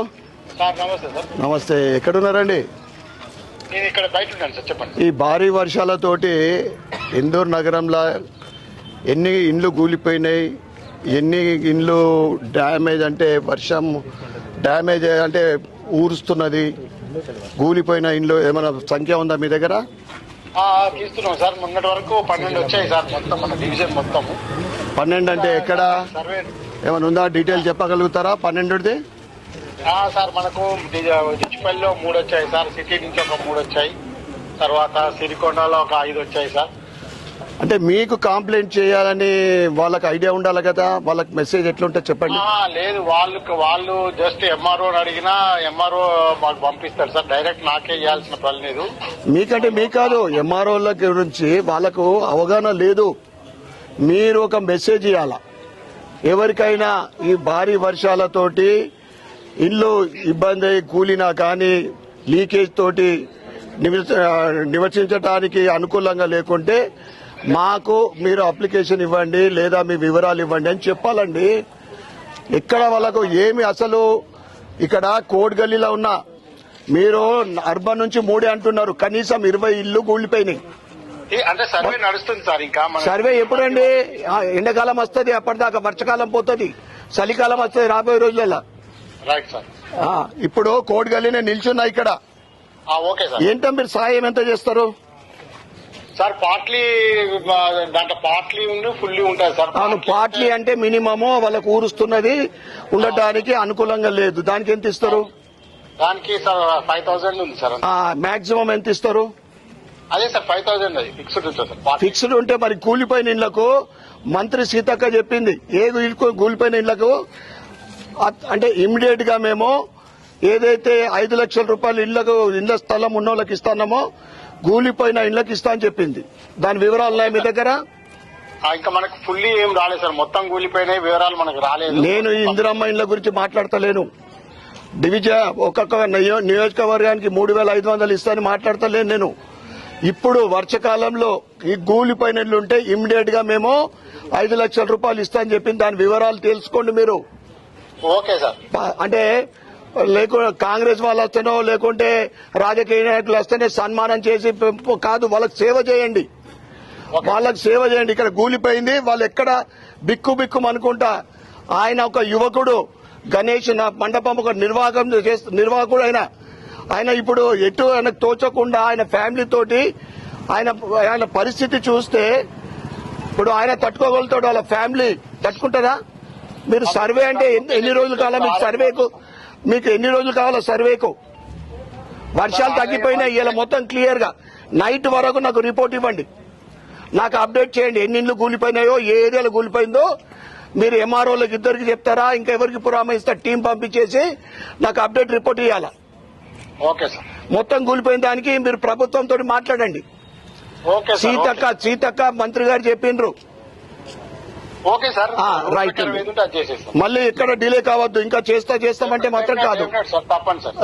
నమస్తే సార్ నమస్తే ఎక్కడున్నారండి? నేను ఇక్కడ బయట ఉన్నాను సార్ చెప్పండి. ఈ భారీ వర్షాలతోటి ఇందూర్ నగరంలో ఎన్ని ఇండ్లు కూలిపోయినాయి ఎన్ని ఇండ్లు డ్యామేజ్ అంటే వర్షం డ్యామేజ్ అంటే ఊరుస్తున్నది కూలిపోయిన ఇండ్లు ఏమైనా సంఖ్య ఉందా మీ దగ్గర? తీస్తున్నాం సార్ మొన్నటి వరకు పన్నెండు వచ్చాయి సార్ మొత్తం మన డివిజన్ మొత్తం పన్నెండు అంటే ఎక్కడ? ఏమైనా ఉందా? డీటెయిల్ చెప్పగలుగుతారా? పన్నెండుది? సార్ మనకు డిచిపల్లిలో మూడు వచ్చాయి సార్ సిటీ నుంచి ఒక మూడు వచ్చాయి తర్వాత సిరికొండలో ఒక ఐదు వచ్చాయి సార్. అంటే మీకు కంప్లైంట్ చేయాలని వాళ్ళకి ఐడియా ఉండాలి కదా? వాళ్ళకి మెసేజ్ ఎట్లుంటే చెప్పండి. లేదు వాళ్ళు వాళ్ళు జస్ట్ ఎంఆర్ఓ అడిగినా ఎంఆర్ఓ మాకు పంపిస్తారు సార్. డైరెక్ట్ నాకే చేయాల్సిన పని లేదు. మీకంటే మీ కాదు ఎంఆర్ఓల గురించి వాళ్ళకు అవగాహన లేదు. మీరు ఒక మెసేజ్ ఇవ్వాల ఎవరికైనా ఈ భారీ వర్షాలతోటి ఇల్లు ఇబ్బంది అయి కూలినా కానీ లీకేజ్ తోటి నివస- నివసించడానికి అనుకూలంగా లేకుంటే మాకు మీరు అప్లికేషన్ ఇవ్వండి లేదా మీ వివరాలు ఇవ్వండి అని చెప్పాలండి. ఇక్కడ వాళ్ళకు ఏమి అసలు ఇక్కడ కోడ్ గల్లీలో ఉన్న మీరు అర్బన్ నుంచి మూడే అంటున్నారు. కనీసం ఇరవై ఇల్లు కూలిపోయినాయి. అంటే సర్వే నడుస్తుంది సార్ ఇంకా సర్వే ఎప్పుడండి? ఎండాకాలం వస్తుంది అప్పటిదాకా వర్షకాలం పోతుంది చలికాలం వస్తుంది రాబోయే రోజులలో రైట్ సార్ ఇప్పుడు కోడ్ గల్లీనే నిల్చున్నా ఇక్కడ. ఓకే సార్ ఏంటో మీరు సాయం ఎంత చేస్తారు? సార్ పార్ట్లీ దాంట్లో పార్ట్లీ ఉండి ఫుల్లీ ఉంటుంది సార్ పార్ట్లీ అంటే మినిమము వాళ్ళకు ఊరుస్తున్నది ఉండటానికి అనుకూలంగా లేదు. దానికి ఎంత ఇస్తారు? దానికి సార్ ఫైవ్ థౌసండ్ ఉంది సార్ మాక్సిమం ఎంత ఇస్తారు? అదే సార్ ఫైవ్ థౌసండ్ అది ఫిక్స్డ్ ఉంటుంది సార్ ఫిక్స్డ్ ఉంటే మరి కూలిపోయిన ఇళ్ళకు మంత్రి సీతక్క చెప్పింది. ఏ కూలిపోయిన ఇళ్ళకు అంటే ఇమ్మీడియట్గా మేము ఏదైతే ఐదు లక్షల రూపాయలు ఇళ్ళకు ఇళ్ళ స్థలం ఉన్న వాళ్ళకి ఇస్తామో కూలిపోయిన ఇళ్ళకు ఇస్తా అని చెప్పింది. దాని వివరాలు మీ దగ్గర? ఇంకా మనకు ఫుల్లీ ఏం రాలేదు సార్. మొత్తం కూలిపోయినాయి వివరాలు మనకు రాలేదు. నేను ఈ ఇందిరమ్మ ఇళ్ళ గురించి మాట్లాడతలేను. డివిజన్ ఒక్కొక్క నియో- నియోజకవర్గానికి మూడు వేల ఐదు వందలు ఇస్తానని మాట్లాడతలేను నేను. ఇప్పుడు వర్షకాలంలో ఈ గూలిపోయిన ఇళ్ళు ఉంటే ఇమ్మీడియట్గా మేము ఐదు లక్షల రూపాయలు ఇస్తా అని చెప్పింది. దాని వివరాలు తెలుసుకోండి మీరు. Okay sir. అంటే లేకు కాంగ్రెస్ వాళ్ళు వస్తేనో లేకుంటే రాజకీయ నాయకులు వస్తేనే సన్మానం చేసి కాదు వాళ్ళకి సేవ చేయండి. వాళ్ళకి సేవ చేయండి. ఇక్కడ కూలిపోయింది వాళ్ళు ఎక్కడ బిక్కు బిక్కు అనుకుంటా ఆయన ఒక యువకుడు గణేష్ నా మండపం ఒక నిర్వాహకం చేస్తూ నిర్వాహకుడు ఆయన. ఆయన ఇప్పుడు ఎటు ఆయనకు తోచకుండా ఆయన ఫ్యామిలీ తోటి ఆయన ఆయన పరిస్థితి చూస్తే ఇప్పుడు ఆయన తట్టుకోగలుగుతాడు వాళ్ళ ఫ్యామిలీ. తట్టుకుంటారా? మీరు సర్వే అంటే ఎన్ని రోజులు కావాలా మీకు సర్వేకు మీకు ఎన్ని రోజులు కావాలా సర్వేకు వర్షాలు తగ్గిపోయినాయి ఇలా మొత్తం క్లియర్గా. నైట్ వరకు నాకు రిపోర్ట్ ఇవ్వండి. నాకు అప్డేట్ చేయండి. ఎన్ని ఇండ్లు కూలిపోయినాయో ఏ ఏరియాలో కూలిపోయిందో మీరు ఎంఆర్ఓలకు ఇద్దరికి చెప్తారా? ఇంకా ఎవరికి పురామయిస్తా టీం పంపించేసి నాకు అప్డేట్ రిపోర్ట్ ఇవ్వాలా ఓకే సార్. మొత్తం కూలిపోయిన దానికి మీరు ప్రభుత్వంతో మాట్లాడండి. సీతక్క సీతక్క మంత్రి గారు చెప్పిండ్రు. Okay sir. రైట్ మళ్ళీ ఎక్కడ డిలే కావద్దు ఇంకా చేస్తా చేస్తామంటే మాత్రం కాదు. సార్ తప్పండి సార్.